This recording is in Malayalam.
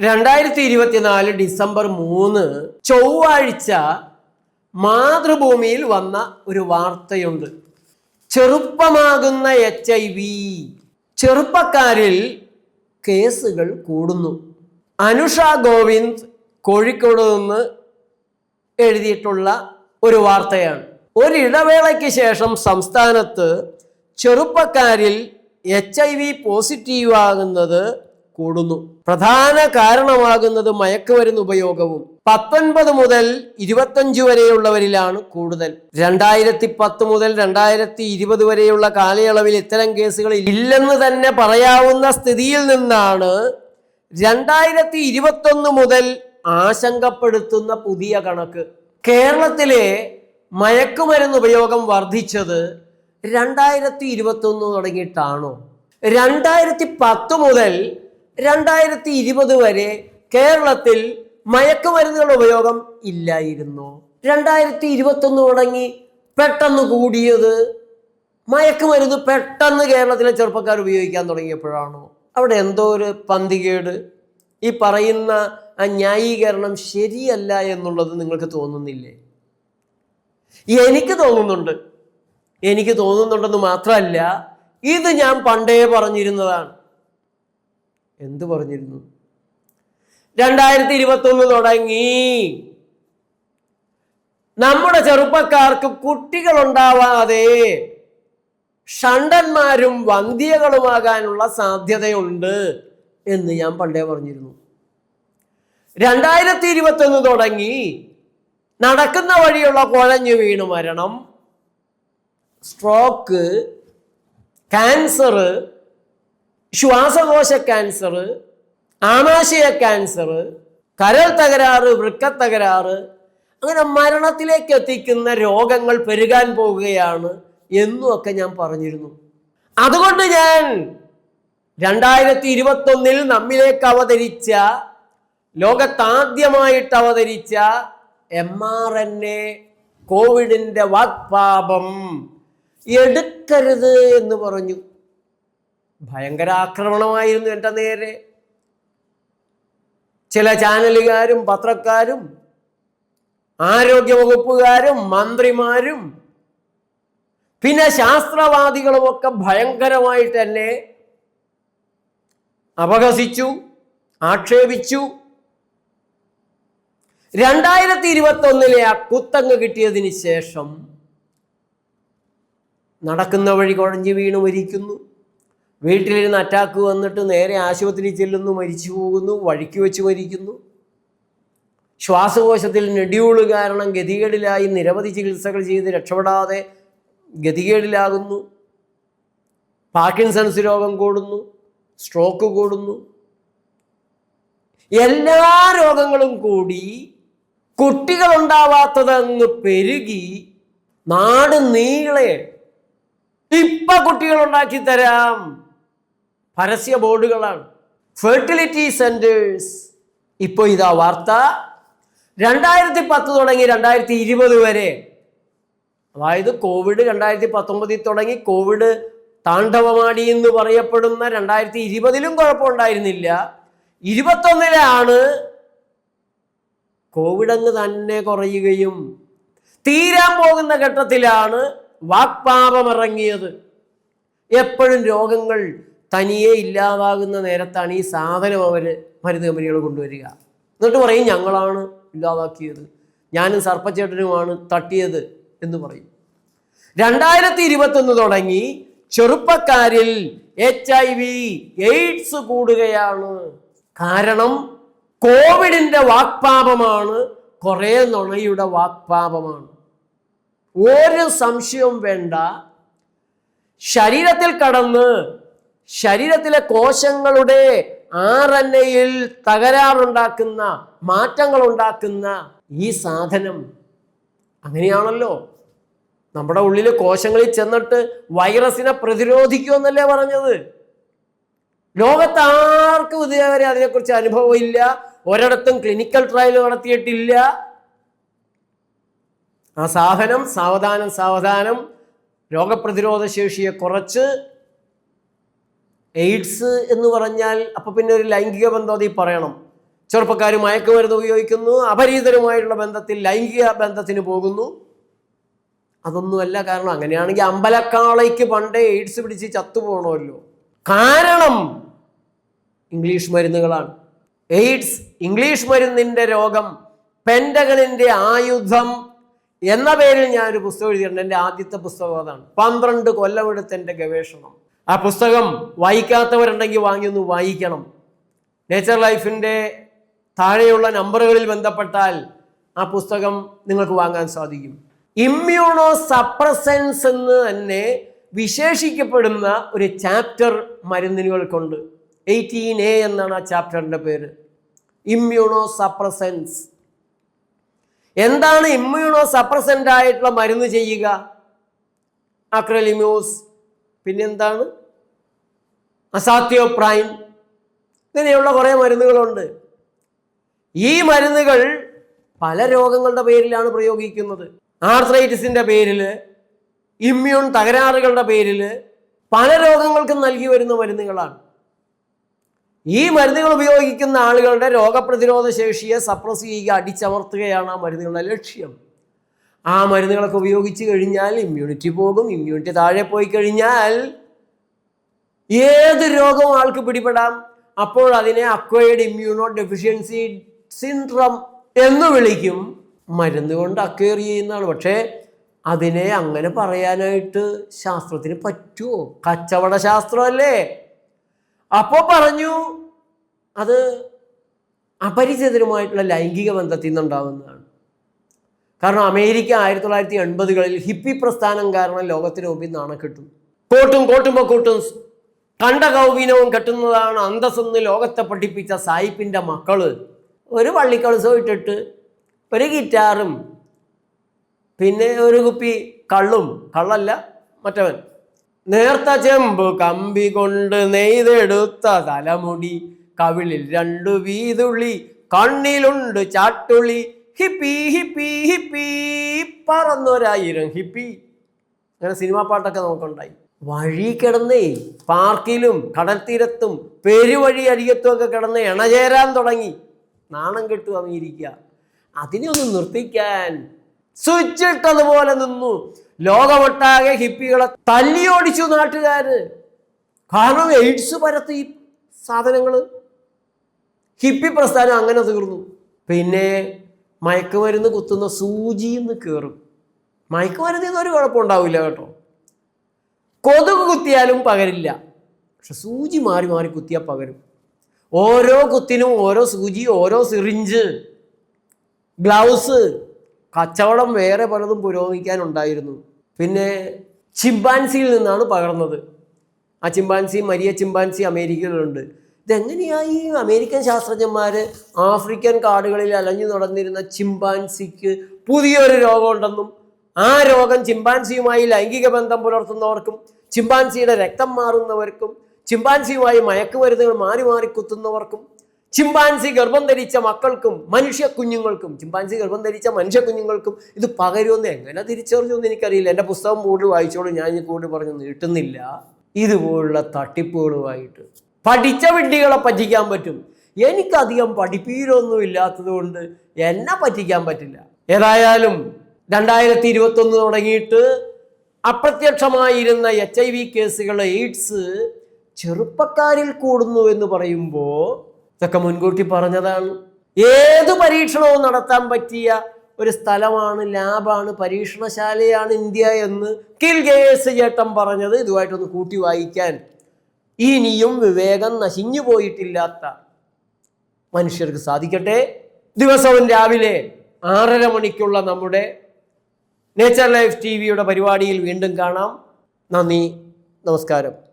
രണ്ടായിരത്തി ഇരുപത്തിനാല് ഡിസംബർ മൂന്ന് ചൊവ്വാഴ്ച മാതൃഭൂമിയിൽ വന്ന ഒരു വാർത്തയുണ്ട്. ചെറുപ്പമാകുന്ന എച്ച് ഐ വി ചെറുപ്പക്കാരിൽ കേസുകൾ കൂടുന്നു. അനുഷ ഗോവിന്ദ് കോഴിക്കോട് നിന്ന് എഴുതിയിട്ടുള്ള ഒരു വാർത്തയാണ്. ഒരിടവേളയ്ക്ക് ശേഷം സംസ്ഥാനത്ത് ചെറുപ്പക്കാരിൽ എച്ച് ഐ വി പോസിറ്റീവ് ആകുന്നത് കൂടുന്നു. പ്രധാന കാരണമാകുന്നത് മയക്കുമരുന്ന് ഉപയോഗവും. പത്തൊൻപത് മുതൽ ഇരുപത്തഞ്ച് വരെയുള്ളവരിലാണ് കൂടുതൽ. രണ്ടായിരത്തി പത്ത് മുതൽ രണ്ടായിരത്തി ഇരുപത് വരെയുള്ള കാലയളവിൽ ഇത്തരം കേസുകൾ ഇല്ലെന്ന് തന്നെ പറയാവുന്ന സ്ഥിതിയിൽ നിന്നാണ് രണ്ടായിരത്തി ഇരുപത്തൊന്ന് മുതൽ ആശങ്കപ്പെടുത്തുന്ന പുതിയ കണക്ക്. കേരളത്തിലെ മയക്കുമരുന്ന് ഉപയോഗം വർദ്ധിച്ചത് രണ്ടായിരത്തി ഇരുപത്തൊന്ന് തുടങ്ങിയിട്ടാണോ? രണ്ടായിരത്തി പത്ത് മുതൽ രണ്ടായിരത്തി ഇരുപത് വരെ കേരളത്തിൽ മയക്കുമരുന്നുകളുടെ ഉപയോഗം ഇല്ലായിരുന്നു. രണ്ടായിരത്തി ഇരുപത്തൊന്ന് തുടങ്ങി പെട്ടെന്ന് കൂടിയത് മയക്കുമരുന്ന് പെട്ടെന്ന് കേരളത്തിലെ ചെറുപ്പക്കാർ ഉപയോഗിക്കാൻ തുടങ്ങിയപ്പോഴാണോ. അവിടെ എന്തോ ഒരു പന്തികേട്. ഈ പറയുന്ന ആ ന്യായീകരണം ശരിയല്ല എന്നുള്ളത് നിങ്ങൾക്ക് തോന്നുന്നില്ലേ? എനിക്ക് തോന്നുന്നുണ്ട്. എനിക്ക് തോന്നുന്നുണ്ടെന്ന് മാത്രമല്ല ഇത് ഞാൻ പണ്ടേ പറഞ്ഞിരുന്നതാണ്. എന്ത് പറഞ്ഞിരുന്നു? രണ്ടായിരത്തി ഇരുപത്തൊന്ന് തുടങ്ങി. നമ്മുടെ ചെറുപ്പക്കാർക്ക് കുട്ടികൾ ഉണ്ടാവാതെ ഷണ്ടന്മാരും വന്ധ്യകളുമാകാനുള്ള സാധ്യതയുണ്ട് എന്ന് ഞാൻ പണ്ടേ പറഞ്ഞിരുന്നു. രണ്ടായിരത്തി ഇരുപത്തൊന്ന് തുടങ്ങി. നടക്കുന്ന വഴിയുള്ള കുഴഞ്ഞു വീണു മരണം. സ്ട്രോക്ക് ക്യാൻസർ ശ്വാസകോശ ക്യാൻസർ ആമാശയ ക്യാൻസർ കരൾ തകരാറ് വൃക്ക തകരാറ് അങ്ങനെ മരണത്തിലേക്ക് എത്തിക്കുന്ന രോഗങ്ങൾ പെരുകാൻ പോവുകയാണ് എന്നുമൊക്കെ ഞാൻ പറഞ്ഞിരുന്നു. അതുകൊണ്ട് ഞാൻ രണ്ടായിരത്തി ഇരുപത്തൊന്നിൽ നമ്മിലേക്ക് അവതരിച്ച ലോകത്താദ്യമായിട്ട് അവതരിച്ച എം ആർ എൻ എ കോവിഡിന്റെ വാക്പാപം എടുക്കരുത് എന്ന് പറഞ്ഞു. ഭയങ്കര ആക്രമണമായിരുന്നു എന്റെ നേരെ. ചില ചാനലുകാരും പത്രക്കാരും ആരോഗ്യവകുപ്പുകാരും മന്ത്രിമാരും പിന്നെ ശാസ്ത്രവാദികളുമൊക്കെ ഭയങ്കരമായിട്ട് എന്നെ അപഹസിച്ചു ആക്ഷേപിച്ചു. രണ്ടായിരത്തി ഇരുപത്തി ഒന്നിലെ ആ കുത്തങ്ങ് കിട്ടിയതിന് ശേഷം നടക്കുന്ന വഴി കുഴഞ്ഞു വീണു മരിക്കുന്നു വീട്ടിലിരുന്ന് അറ്റാക്ക് വന്നിട്ട് നേരെ ആശുപത്രിയിൽ ചെല്ലുന്നു മരിച്ചു പോകുന്നു വഴിക്ക് വെച്ച് മരിക്കുന്നു. ശ്വാസകോശത്തിൽ നെഡ്യൂൾ കാരണം ഗതികേടിലായി നിരവധി ചികിത്സകൾ ചെയ്ത് രക്ഷപ്പെടാതെ ഗതികേടിലാകുന്നു. പാർക്കിൻസൺസ് രോഗം കൂടുന്നു സ്ട്രോക്ക് കൂടുന്നു. എല്ലാ രോഗങ്ങളും കൂടി കുട്ടികളുണ്ടാവാത്തതങ്ങ് പെരുകി നാട് നീളെ. ഇപ്പൊ കുട്ടികളുണ്ടാക്കി തരാം. പരസ്യ ബോർഡുകളാണ്. ഫെർട്ടിലിറ്റി സെന്റേഴ്സ് ഇപ്പോൾ ഇതാ വാർത്ത. രണ്ടായിരത്തി പത്ത് തുടങ്ങി രണ്ടായിരത്തി ഇരുപത് വരെ. അതായത് കോവിഡ് രണ്ടായിരത്തി പത്തൊമ്പതിൽ തുടങ്ങി കോവിഡ് താണ്ഡവമാടി എന്ന് പറയപ്പെടുന്ന രണ്ടായിരത്തി ഇരുപതിലും കുഴപ്പമുണ്ടായിരുന്നില്ല. ഇരുപത്തൊന്നിലാണ് കോവിഡ് അങ്ങ് തന്നെ കുറയുകയും തീരാൻ പോകുന്ന ഘട്ടത്തിലാണ് വാക്പാപമിറങ്ങിയത് എപ്പോഴും രോഗങ്ങൾ തനിയെ ഇല്ലാതാകുന്ന നേരത്താണ് ഈ സാധനം അവർ മരുന്ന് കമ്പനികൾ കൊണ്ടുവരിക. എന്നിട്ട് പറയും ഞങ്ങളാണ് ഇല്ലാതാക്കിയത്. ഞാനും സർപ്പച്ചേട്ടനുമാണ് തട്ടിയത് എന്ന് പറയും. രണ്ടായിരത്തി ഇരുപത്തൊന്ന് തുടങ്ങി ചെറുപ്പക്കാരിൽ എച്ച് ഐ വി എയ്ഡ്സ് കൂടുകയാണ്. കാരണം കോവിഡിന്റെ വാക്പാപമാണ് കുറേ നുണയുടെ വാക്പാപമാണ്. ഒരു സംശയവും വേണ്ട. ശരീരത്തിൽ കടന്ന് ശരീരത്തിലെ കോശങ്ങളുടെ ആർ എൻ എയിൽ തകരാറുണ്ടാക്കുന്ന മാറ്റങ്ങൾ ഉണ്ടാക്കുന്ന ഈ സാധനം അങ്ങനെയാണല്ലോ. നമ്മുടെ ഉള്ളിൽ കോശങ്ങളിൽ ചെന്നിട്ട് വൈറസിനെ പ്രതിരോധിക്കൂ എന്നല്ലേ പറഞ്ഞത്. ലോകത്ത് ആർക്കും ഇതുവരെ അതിനെക്കുറിച്ച് അനുഭവമില്ല. ഒരിടത്തും ക്ലിനിക്കൽ ട്രയൽ നടത്തിയിട്ടില്ല. ആ സാധനം സാവധാനം സാവധാനം രോഗപ്രതിരോധ ശേഷിയെ കുറച്ച് എയ്ഡ്സ് എന്ന് പറഞ്ഞാൽ അപ്പൊ പിന്നെ ഒരു ലൈംഗിക ബന്ധം അതീ പറയണം. ചെറുപ്പക്കാർ മയക്കുമരുന്ന് ഉപയോഗിക്കുന്നു അപരിചിതരുമായിട്ടുള്ള ബന്ധത്തിൽ ലൈംഗിക ബന്ധത്തിന് പോകുന്നു. അതൊന്നുമല്ല കാരണം അങ്ങനെയാണെങ്കിൽ അമ്പലക്കാളയ്ക്ക് പണ്ടേ എയ്ഡ്സ് പിടിച്ച് ചത്തുപോകണമല്ലോ കാരണം ഇംഗ്ലീഷ് മരുന്നുകളാണ്. എയ്ഡ്സ് ഇംഗ്ലീഷ് മരുന്നിന്റെ രോഗം പെൻഡഗണിന്റെ ആയുധം എന്ന പേരിൽ ഞാനൊരു പുസ്തകം എഴുതിയിട്ടുണ്ട്. എന്റെ ആദ്യത്തെ പുസ്തകം അതാണ്. പന്ത്രണ്ട് കൊല്ലമെടുത്ത് എന്റെ ഗവേഷണം. ആ പുസ്തകം വായിക്കാത്തവരുണ്ടെങ്കിൽ വാങ്ങി ഒന്ന് വായിക്കണം. നേച്ചർ ലൈഫിന്റെ താഴെയുള്ള നമ്പറുകളിൽ ബന്ധപ്പെട്ടാൽ ആ പുസ്തകം നിങ്ങൾക്ക് വാങ്ങാൻ സാധിക്കും. ഇമ്മ്യൂണോ സപ്രസൻസ് എന്ന് തന്നെ വിശേഷിക്കപ്പെടുന്ന ഒരു ചാപ്റ്റർ മരുന്നിനുകൾക്കുണ്ട്. എയ്റ്റീൻ എ എന്നാണ് ആ ചാപ്റ്ററിന്റെ പേര്. ഇമ്മ്യൂണോ സപ്രസൻസ് എന്താണ് ഇമ്മ്യൂണോ സപ്രസന്റ് ആയിട്ടുള്ള മരുന്ന് ചെയ്യുക? അക്രലിമ്യൂസ് പിന്നെന്താണ്? അസാത്യോപ്രൈൻ ഇങ്ങനെയുള്ള കുറേ മരുന്നുകളുണ്ട്. ഈ മരുന്നുകൾ പല രോഗങ്ങളുടെ പേരിലാണ് പ്രയോഗിക്കുന്നത്. ആർത്രൈറ്റിസിന്റെ പേരിൽ ഇമ്മ്യൂൺ തകരാറുകളുടെ പേരിൽ പല രോഗങ്ങൾക്കും നൽകി വരുന്ന മരുന്നുകളാണ്. ഈ മരുന്നുകൾ ഉപയോഗിക്കുന്ന ആളുകളുടെ രോഗപ്രതിരോധ ശേഷിയെ സപ്രസ് ചെയ്യുക അടിച്ചമർത്തുകയാണ് ആ മരുന്നുകളുടെ ലക്ഷ്യം. ആ മരുന്നുകളൊക്കെ ഉപയോഗിച്ച് കഴിഞ്ഞാൽ ഇമ്മ്യൂണിറ്റി പോകും ഇമ്മ്യൂണിറ്റി താഴെ പോയി കഴിഞ്ഞാൽ ഏത് രോഗവും ആൾക്ക് പിടിപെടാം. അപ്പോൾ അതിനെ അക്വയർഡ് ഇമ്മ്യൂണോ ഡെഫിഷ്യൻസി സിൻഡ്രം എന്ന് വിളിക്കും. മരുന്ന് കൊണ്ട് അക്വയർ ചെയ്യുന്നതാണ്. പക്ഷേ അതിനെ അങ്ങനെ പറയാനായിട്ട് ശാസ്ത്രത്തിന് പറ്റുമോ? കച്ചവട ശാസ്ത്രമല്ലേ? അപ്പോൾ പറഞ്ഞു അത് അപരിചിതരുമായിട്ടുള്ള ലൈംഗിക ബന്ധത്തിൽ നിന്നുണ്ടാകുന്നതാണ് കാരണം അമേരിക്ക ആയിരത്തി തൊള്ളായിരത്തി എൺപതുകളിൽ ഹിപ്പി പ്രസ്ഥാനം കാരണം ലോകത്തിന് മുമ്പിൽ നാണക്കെട്ടു കോട്ടും കോട്ടുമ്പോ കൂട്ടും കണ്ട കൗവീനവും കെട്ടുന്നതാണ് അന്തസ്സെന്ന് ലോകത്തെ പഠിപ്പിച്ച സായിപ്പിന്റെ മക്കൾ ഒരു പള്ളിക്കളസോ ഇട്ടിട്ട് ഒരു ഗിറ്റാറും പിന്നെ ഒരു കുപ്പി കള്ളും കള്ളല്ല മറ്റവൻ. നേർത്ത ചെമ്പ് കമ്പി കൊണ്ട് നെയ്തെടുത്ത തലമുടി കവിളിൽ രണ്ടു വീതുള്ളി കണ്ണിലുണ്ട് ചാട്ടുള്ളി ഹിപ്പി ഹിപ്പി ഹിപ്പി പറന്നൊരായിരം ഹിപ്പി. അങ്ങനെ സിനിമാ പാട്ടൊക്കെ നമുക്കുണ്ടായി. വഴി കിടന്നേ പാർക്കിലും കടൽത്തീരത്തും പെരുവഴി അരികത്തും ഒക്കെ കിടന്ന് ഇണചേരാൻ തുടങ്ങി. നാണം കെട്ടു അമേരിക്ക അതിനെ ഒന്ന് നിർത്തിക്കാൻ സ്വിച്ച് ഇട്ടതുപോലെ നിന്നു. ലോകമൊട്ടാകെ ഹിപ്പികളെ തല്ലിയോടിച്ചു നാട്ടുകാര്. കാരണം എയ്ഡ്സ് പരത്തി സാധനങ്ങൾ ഹിപ്പി പ്രസ്ഥാനം അങ്ങനെ തീർന്നു. പിന്നെ മയക്കുമരുന്ന് കുത്തുന്ന സൂചിന്ന് കയറും മയക്കുമരുന്നിൽ നിന്ന് ഒരു കുഴപ്പമുണ്ടാവില്ല കേട്ടോ. കൊതുക് കുത്തിയാലും പകരില്ല. പക്ഷെ സൂചി മാറി മാറി കുത്തിയാൽ പകരും. ഓരോ കുത്തിനും ഓരോ സൂചി ഓരോ സിറിഞ്ച് ഗ്ലൗസ് കച്ചവടം വേറെ പലതും പുരോഗമിക്കാനുണ്ടായിരുന്നു. പിന്നെ ചിമ്പാൻസിയിൽ നിന്നാണ് പകർന്നത്. ആ ചിമ്പാൻസി മരിയ ചിമ്പാൻസി അമേരിക്കയിലുണ്ട്. ഇതെങ്ങനെയായി അമേരിക്കൻ ശാസ്ത്രജ്ഞന്മാർ ആഫ്രിക്കൻ കാടുകളിൽ അലഞ്ഞു നടന്നിരുന്ന ചിമ്പാൻസിക്ക് പുതിയൊരു രോഗമുണ്ടെന്നും ആ രോഗം ചിമ്പാൻസിയുമായി ലൈംഗിക ബന്ധം പുലർത്തുന്നവർക്കും ചിമ്പാൻസിയുടെ രക്തം മാറുന്നവർക്കും ചിമ്പാൻസിയുമായി മയക്കുമരുന്നുകൾ മാറി മാറി കുത്തുന്നവർക്കും ചിമ്പാൻസി ഗർഭം ധരിച്ച മക്കൾക്കും മനുഷ്യ കുഞ്ഞുങ്ങൾക്കും ചിമ്പാൻസി ഗർഭം ധരിച്ച മനുഷ്യ കുഞ്ഞുങ്ങൾക്കും ഇത് പകരുമെന്ന് എങ്ങനെ തിരിച്ചറിഞ്ഞു എന്ന് എനിക്കറിയില്ല. എന്റെ പുസ്തകം കൂടുതൽ വായിച്ചോളൂ. ഞാൻ കൂടുതൽ പറഞ്ഞു നീട്ടുന്നില്ല. ഇതുപോലുള്ള തട്ടിപ്പുകളുമായിട്ട് പഠിച്ച വിഡ്ഢികളെ പറ്റിക്കാൻ പറ്റും. എനിക്കധികം പഠിപ്പീരൊന്നും ഇല്ലാത്തത് കൊണ്ട് എന്നെ പറ്റിക്കാൻ പറ്റില്ല. ഏതായാലും രണ്ടായിരത്തി ഇരുപത്തൊന്ന് തുടങ്ങിയിട്ട് അപ്രത്യക്ഷമായിരുന്ന എച്ച് ഐ വി കേസുകൾ എയ്ഡ്സ് ചെറുപ്പക്കാരിൽ കൂടുന്നു എന്ന് പറയുമ്പോൾ ഇതൊക്കെ മുൻകൂട്ടി പറഞ്ഞതാണ്. ഏത് പരീക്ഷണവും നടത്താൻ പറ്റിയ ഒരു സ്ഥലമാണ് ലാബാണ് പരീക്ഷണശാലയാണ് ഇന്ത്യ എന്ന് കിൽ ഗേസ് ചേട്ടൻ പറഞ്ഞത്. ഇതുമായിട്ടൊന്ന് കൂട്ടി വായിക്കാൻ ഇനിയും വിവേകം നശിഞ്ഞു പോയിട്ടില്ലാത്ത മനുഷ്യർക്ക് സാധിക്കട്ടെ. ദിവസവും രാവിലെ ആറര മണിക്കുള്ള നമ്മുടെ നേച്ചർ ലൈഫ് ടി വിയുടെ പരിപാടിയിൽ വീണ്ടും കാണാം. നന്ദി നമസ്കാരം.